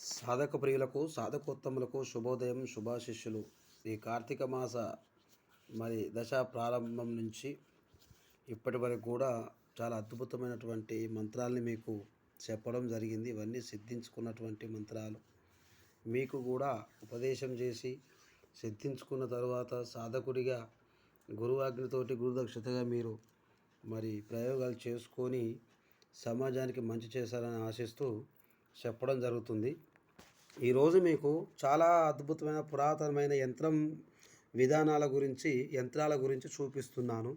సాధక ప్రియులకు సాధకోత్తములకు శుభోదయం శుభాశిష్యులు. ఈ కార్తీక మాస మరి దశ ప్రారంభం నుంచి ఇప్పటి వరకు కూడా చాలా అద్భుతమైనటువంటి మంత్రాల్ని మీకు చెప్పడం జరిగింది. ఇవన్నీ సిద్ధించుకున్నటువంటి మంత్రాలు. మీకు కూడా ఉపదేశం చేసి సిద్ధించుకున్న తర్వాత సాధకుడిగా గురువాగ్నితోటి గురుదక్షతగా మీరు మరి ప్రయోగాలు చేసుకొని సమాజానికి మంచి చేశారని ఆశిస్తూ చెప్పడం జరుగుతుంది. ఈరోజు మీకు చాలా అద్భుతమైన పురాతనమైన యంత్రం విధానాల గురించి యంత్రాల గురించి చూపిస్తున్నాను.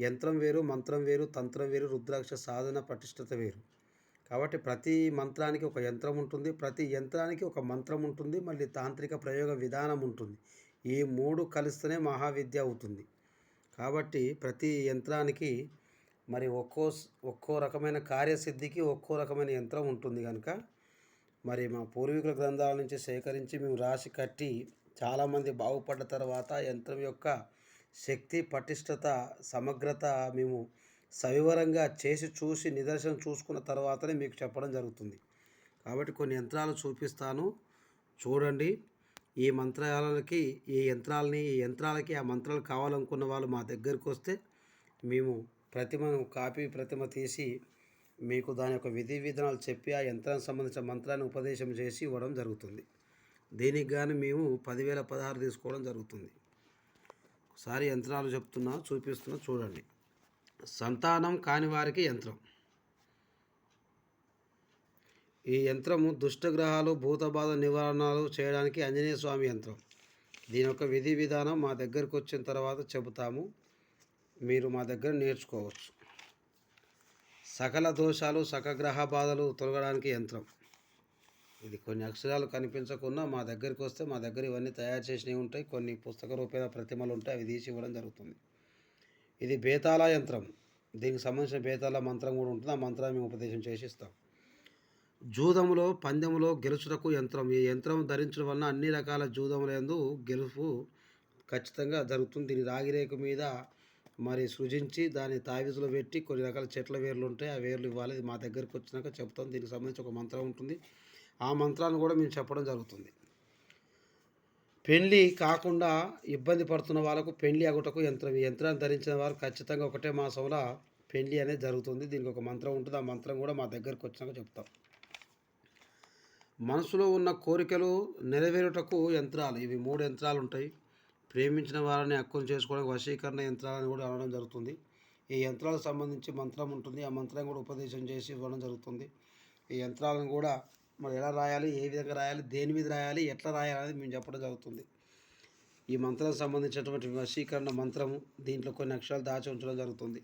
యంత్రం వేరు మంత్రం వేరు తంత్రం వేరు రుద్రాక్ష సాధన పటిష్టత వేరు. కాబట్టి ప్రతి మంత్రానికి ఒక యంత్రం ఉంటుంది. ప్రతి యంత్రానికి ఒక మంత్రం ఉంటుంది. మళ్ళీ తాంత్రిక ప్రయోగ విధానం ఉంటుంది. ఈ మూడు కలిస్తేనే మహావిద్య అవుతుంది. కాబట్టి ప్రతి యంత్రానికి మరి ఒక్కో ఒక్కో రకమైన కార్యసిద్ధికి ఒక్కో రకమైన యంత్రం ఉంటుంది కనుక మరి మా పూర్వీకుల గ్రంథాల నుంచి సేకరించి మేము రాసి కట్టి చాలామంది బాగుపడ్డ తర్వాత యంత్రం యొక్క శక్తి పటిష్టత సమగ్రత మేము సవివరంగా చేసి చూసి నిదర్శనం చూసుకున్న తర్వాతనే మీకు చెప్పడం జరుగుతుంది. కాబట్టి కొన్ని యంత్రాలు చూపిస్తాను. చూడండి. ఈ మంత్రాలకి ఈ యంత్రాలని ఈ యంత్రాలకి ఆ మంత్రాలు కావాలనుకున్న వాళ్ళు మా దగ్గరికి వస్తే మేము ప్రతిమను కాపీ ప్రతిమ తీసి మీకు దాని యొక్క విధి విధానాలు చెప్పి ఆ యంత్రానికి సంబంధించిన మంత్రాన్ని ఉపదేశం చేసి ఇవ్వడం జరుగుతుంది. దీనికి కానీ మేము పదివేల పదహారు తీసుకోవడం జరుగుతుంది. ఒకసారి యంత్రాలు చెప్తున్నా చూపిస్తున్నా చూడండి. సంతానం కాని వారికి యంత్రం. ఈ యంత్రము దుష్టగ్రహాలు భూతబాధ నివారణలు చేయడానికి ఆంజనేయ స్వామి యంత్రం. దీని యొక్క విధి విధానం మా దగ్గరకు వచ్చిన తర్వాత చెబుతాము. మీరు మా దగ్గర నేర్చుకోవచ్చు. సకల దోషాలు సకగ్రహ బాధలు తొలగడానికి యంత్రం. ఇది కొన్ని అక్షరాలు కనిపించకుండా మా దగ్గరికి వస్తే మా దగ్గర ఇవన్నీ తయారు చేసినవి ఉంటాయి. కొన్ని పుస్తక రూపేణ ప్రతిమలు ఉంటాయి. అవి తీసి ఇవ్వడం జరుగుతుంది. ఇది బేతాళ యంత్రం. దీనికి సంబంధించిన బేతాళ మంత్రం కూడా ఉంటుంది. ఆ మంత్రాన్ని మేము ఉపదేశం చేసి ఇస్తాం. జూదములో పందెములో గెలుచుటకు యంత్రం. ఈ యంత్రం ధరించడం వలన అన్ని రకాల జూదములందు గెలుపు ఖచ్చితంగా జరుగుతుంది. దీని రాగిరేకు మీద మరి సృజించి దాన్ని తావిజులో పెట్టి కొన్ని రకాల చెట్ల వేర్లు ఉంటాయి. ఆ వేర్లు ఇవ్వాలి. మా దగ్గరకు వచ్చినాక చెప్తాం. దీనికి సంబంధించి ఒక మంత్రం ఉంటుంది. ఆ మంత్రాన్ని కూడా మేము చెప్పడం జరుగుతుంది. పెళ్ళి కాకుండా ఇబ్బంది పడుతున్న వాళ్ళకు పెళ్ళి అగుటకు యంత్రం ఈ యంత్రాన్ని ధరించిన వారు ఖచ్చితంగా ఒకటే మాసంలో పెళ్ళి అనేది జరుగుతుంది. దీనికి ఒక మంత్రం ఉంటుంది. ఆ మంత్రం కూడా మా దగ్గరకు వచ్చినాక చెప్తాం. మనసులో ఉన్న కోరికలు నెరవేరుటకు యంత్రాలు ఇవి మూడు యంత్రాలు ఉంటాయి. ప్రేమించిన వారిని హక్కును చేసుకోవడానికి వశీకరణ యంత్రాలను కూడా అనడం జరుగుతుంది. ఈ యంత్రాలకు సంబంధించి మంత్రం ఉంటుంది. ఆ మంత్రం కూడా ఉపదేశం చేసి ఇవ్వడం జరుగుతుంది. ఈ యంత్రాలను కూడా మరి ఎలా రాయాలి? ఏ విధంగా రాయాలి? దేని మీద రాయాలి? ఎట్లా రాయాలి అనేది మేము చెప్పడం జరుగుతుంది. ఈ మంత్రం సంబంధించినటువంటి వశీకరణ మంత్రము దీంట్లో కొన్ని అక్షరాలు దాచి ఉంచడం జరుగుతుంది.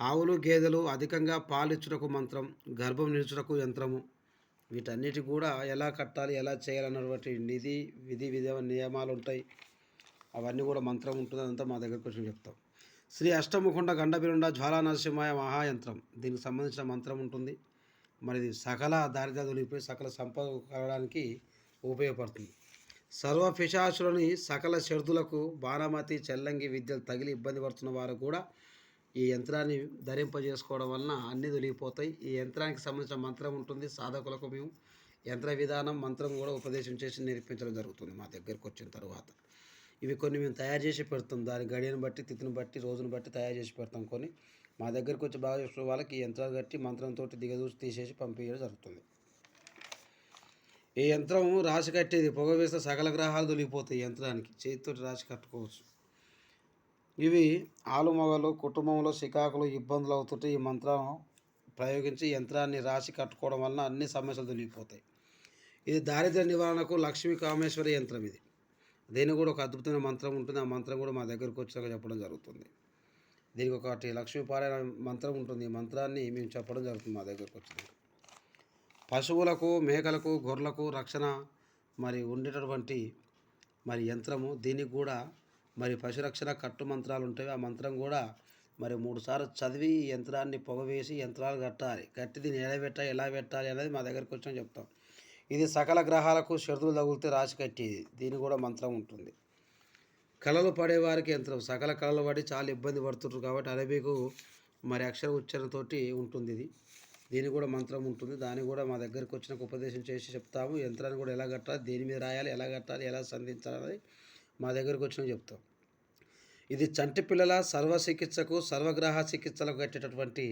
ఆవులు గేదెలు అధికంగా పాలిచ్చుటకు మంత్రం గర్భం నిలుచుటకు యంత్రము. వీటన్నిటి కూడా ఎలా కట్టాలి? ఎలా చేయాలన్నటువంటి నిధి విధి విధ నియమాలు ఉంటాయి. అవన్నీ కూడా మంత్రం ఉంటుంది అదంతా మా దగ్గరకు వచ్చి చెప్తాం. శ్రీ అష్టముఖుండ గండబిరుండ జ్వాలా నరసింహాయ మహాయంత్రం. దీనికి సంబంధించిన మంత్రం ఉంటుంది. మరి ఇది సకల దారిద్ర్య సకల సంపద కలగడానికి ఉపయోగపడుతుంది. సర్వ పిశాచులని సకల షర్దులకు బాణమతి చెల్లంగి విద్యలు తగిలి ఇబ్బంది పడుతున్న వారు కూడా ఈ యంత్రాన్ని ధరింపజేసుకోవడం వలన అన్నీ తొలగిపోతాయి. ఈ యంత్రానికి సంబంధించిన మంత్రం ఉంటుంది. సాధకులకు మేము యంత్ర విధానం మంత్రం కూడా ఉపదేశం చేసి నేర్పించడం జరుగుతుంది మా దగ్గరకు వచ్చిన తర్వాత. ఇవి కొన్ని మేము తయారు చేసి పెడతాం. దాని గడియను బట్టి తిథిని బట్టి రోజును బట్టి తయారు చేసి పెడతాం కొన్ని. మా దగ్గరకు వచ్చి బాగా చూసిన వాళ్ళకి ఈ యంత్రాలు కట్టి మంత్రంతో దిగదూసి తీసేసి పంపించడం జరుగుతుంది. ఈ యంత్రం రాసి కట్టేది పొగ వేస్తే సకల గ్రహాలు తొలిగిపోతాయి యంత్రానికి. చేతితో రాసి కట్టుకోవచ్చు. ఇవి ఆలుమగలు కుటుంబంలో సికాకులు ఇబ్బందులు అవుతుంటే ఈ మంత్రం ప్రయోగించి యంత్రాన్ని రాసి కట్టుకోవడం వలన అన్ని సమస్యలు తొలిగిపోతాయి. ఇది దారిద్ర్య నివారణకు లక్ష్మీ కామేశ్వరి యంత్రం ఇది. దీనికి కూడా ఒక అద్భుతమైన మంత్రం ఉంటుంది. ఆ మంత్రం కూడా మా దగ్గరకు వచ్చాక చెప్పడం జరుగుతుంది. దీనికి ఒకటి లక్ష్మీపారాయణ మంత్రం ఉంటుంది. ఈ మంత్రాన్ని మేము చెప్పడం జరుగుతుంది మా దగ్గరకు వచ్చింది పశువులకు మేకలకు గొర్రెలకు రక్షణ మరి ఉండేటటువంటి మరి యంత్రము. దీనికి కూడా మరి పశురక్షణ కట్టు మంత్రాలు ఉంటాయి. ఆ మంత్రం కూడా మరి మూడుసార్లు చదివి ఈ యంత్రాన్ని పొగవేసి యంత్రాలు కట్టాలి. కట్టి దీన్ని ఎలా పెట్టాలి ఎలా పెట్టాలి అనేది మా దగ్గరకు వచ్చాం చెప్తాం. ఇది సకల గ్రహాలకు షరతులు తగులితే రాసి కట్టేది. దీని కూడా మంత్రం ఉంటుంది. కళలు పడేవారికి యంత్రం. సకల కళలు పడి చాలా ఇబ్బంది పడుతుంటారు కాబట్టి అరబీకు మరి అక్షర ఉచ్చారణతోటి ఉంటుంది ఇది. దీని కూడా మంత్రం ఉంటుంది. దాన్ని కూడా మా దగ్గరికి వచ్చినాక ఉపదేశం చేసి చెప్తాము. యంత్రాన్ని కూడా ఎలా కట్టాలి దేని మీద రాయాలి ఎలా కట్టాలి ఎలా సంధించాలి మా దగ్గరికి వచ్చినాక చెప్తాం. ఇది చంటి పిల్లల సర్వ చికిత్సకు సర్వగ్రహ చికిత్సలకు కట్టేటటువంటి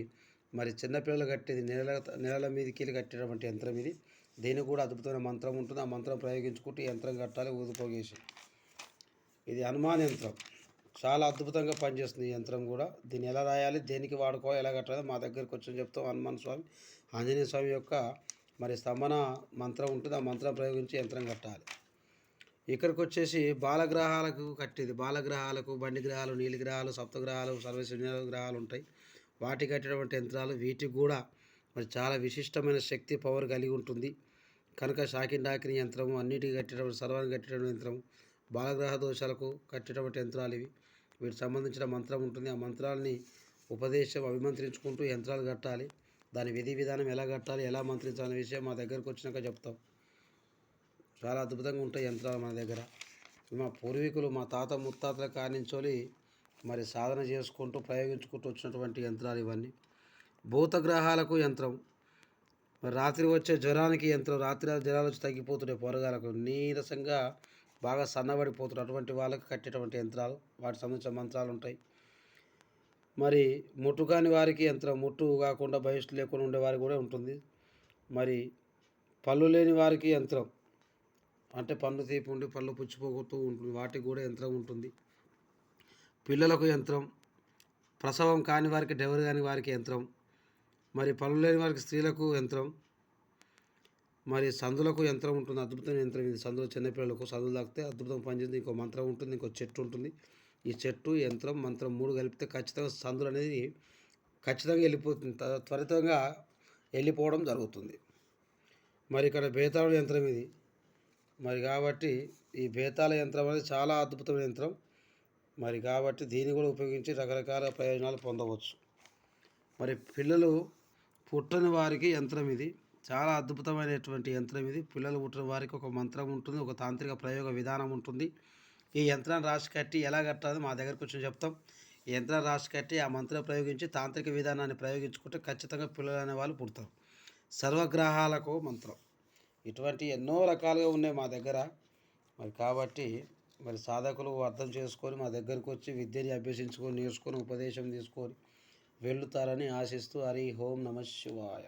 మరి చిన్నపిల్లలు కట్టేది నెలల నెలల మీదకి కట్టేటటువంటి యంత్రం ఇది. దీనికి కూడా అద్భుతమైన మంత్రం ఉంటుంది. ఆ మంత్రం ప్రయోగించుకుంటూ యంత్రం కట్టాలి ఊదుపోగేసి ఇది హనుమాన్ యంత్రం. చాలా అద్భుతంగా పనిచేస్తుంది ఈ యంత్రం కూడా. దీన్ని ఎలా రాయాలి దేనికి వాడుకోవాలి ఎలా కట్టాలి మా దగ్గరికి వచ్చి చెప్తాం హనుమాన్ స్వామి. ఆంజనేయ స్వామి యొక్క మరి స్తంభన మంత్రం ఉంటుంది. ఆ మంత్రం ప్రయోగించి యంత్రం కట్టాలి. ఇక్కడికి వచ్చేసి బాలగ్రహాలకు కట్టేది. బాలగ్రహాలకు బండి గ్రహాలు నీలి గ్రహాలు సప్తగ్రహాలు సర్వశూన్య గ్రహాలు ఉంటాయి. వాటికి కట్టేటువంటి యంత్రాలు వీటికి కూడా మరి చాలా విశిష్టమైన శక్తి పవర్ కలిగి ఉంటుంది. కనుక షాకిండాకిని యంత్రము అన్నిటికీ కట్టేటువంటి సర్వాన్ని కట్టేటువంటి యంత్రం బాలగ్రహ దోషాలకు కట్టేటటువంటి యంత్రాలు ఇవి. వీటికి సంబంధించిన మంత్రం ఉంటుంది. ఆ మంత్రాలని ఉపదేశం అభిమంత్రించుకుంటూ యంత్రాలు కట్టాలి. దాని విధి విధానం ఎలా కట్టాలి ఎలా మంత్రించాలనే విషయం మా దగ్గరకు వచ్చినాక చెప్తాం. చాలా అద్భుతంగా ఉంటాయి యంత్రాలు మన దగ్గర. మా పూర్వీకులు మా తాత ముత్తాతల కానించోలి మరి సాధన చేసుకుంటూ ప్రయోగించుకుంటూ వచ్చినటువంటి యంత్రాలు ఇవన్నీ. భూతగ్రహాలకు యంత్రం. మరి రాత్రి వచ్చే జ్వరానికి యంత్రం. రాత్రి జ్వరాలు వచ్చి తగ్గిపోతుండే పోరగాలకు. నీరసంగా బాగా సన్నబడిపోతున్నారు అటువంటి వాళ్ళకి కట్టేటువంటి యంత్రాలు వాటికి సంబంధించిన మంత్రాలు ఉంటాయి. మరి ముట్టు కాని వారికి యంత్రం. ముట్టు కాకుండా భవిష్యత్తు లేకుండా ఉండేవారికి కూడా ఉంటుంది. మరి పళ్ళు లేని వారికి యంత్రం. అంటే పళ్ళు తీపి ఉండి పళ్ళు పుచ్చిపోతూ ఉంటుంది. వాటికి కూడా యంత్రం ఉంటుంది. పిల్లలకు యంత్రం. ప్రసవం కాని వారికి డెలివరీ కాని వారికి యంత్రం. మరి పనులు లేని వారికి స్త్రీలకు యంత్రం మరి సందులకు యంత్రం ఉంటుంది అద్భుతమైన యంత్రం ఇది. సందులో చిన్నపిల్లలకు సందులు తాకితే అద్భుతం పనిచేస్తుంది. ఇంకో మంత్రం ఉంటుంది ఇంకో చెట్టు ఉంటుంది. ఈ చెట్టు యంత్రం మంత్రం మూడు కలిపితే ఖచ్చితంగా సందులు అనేది ఖచ్చితంగా వెళ్ళిపోతుంది. త- త్వరితంగా వెళ్ళిపోవడం జరుగుతుంది. మరి ఇక్కడ బేతాళ యంత్రం ఇది. మరి కాబట్టి ఈ బేతాళ యంత్రం అనేది చాలా అద్భుతమైన యంత్రం. మరి కాబట్టి దీన్ని కూడా ఉపయోగించి రకరకాల ప్రయోజనాలు పొందవచ్చు. మరి పిల్లలు పుట్టని వారికి యంత్రం ఇది. చాలా అద్భుతమైనటువంటి యంత్రం ఇది. పిల్లలు పుట్టిన వారికి ఒక మంత్రం ఉంటుంది ఒక తాంత్రిక ప్రయోగ విధానం ఉంటుంది. ఈ యంత్రాన్ని రాసి కట్టి ఎలా కట్టాలి మా దగ్గరకు వచ్చి చెప్తాం. ఈ యంత్రాన్ని రాసి కట్టి ఆ మంత్రం ప్రయోగించి తాంత్రిక విధానాన్ని ప్రయోగించుకుంటే ఖచ్చితంగా పిల్లలు అనే వాళ్ళు పుడతారు. సర్వగ్రహాలకు మంత్రం. ఇటువంటి ఎన్నో రకాలుగా ఉన్నాయి మా దగ్గర. మరి కాబట్టి మరి సాధకులు అర్థం చేసుకొని మా దగ్గరకు వచ్చి విద్యని అభ్యసించుకొని నేర్చుకొని ఉపదేశం తీసుకొని వెళ్తారని ఆశిస్తూ హరి ఓం నమ శివాయ.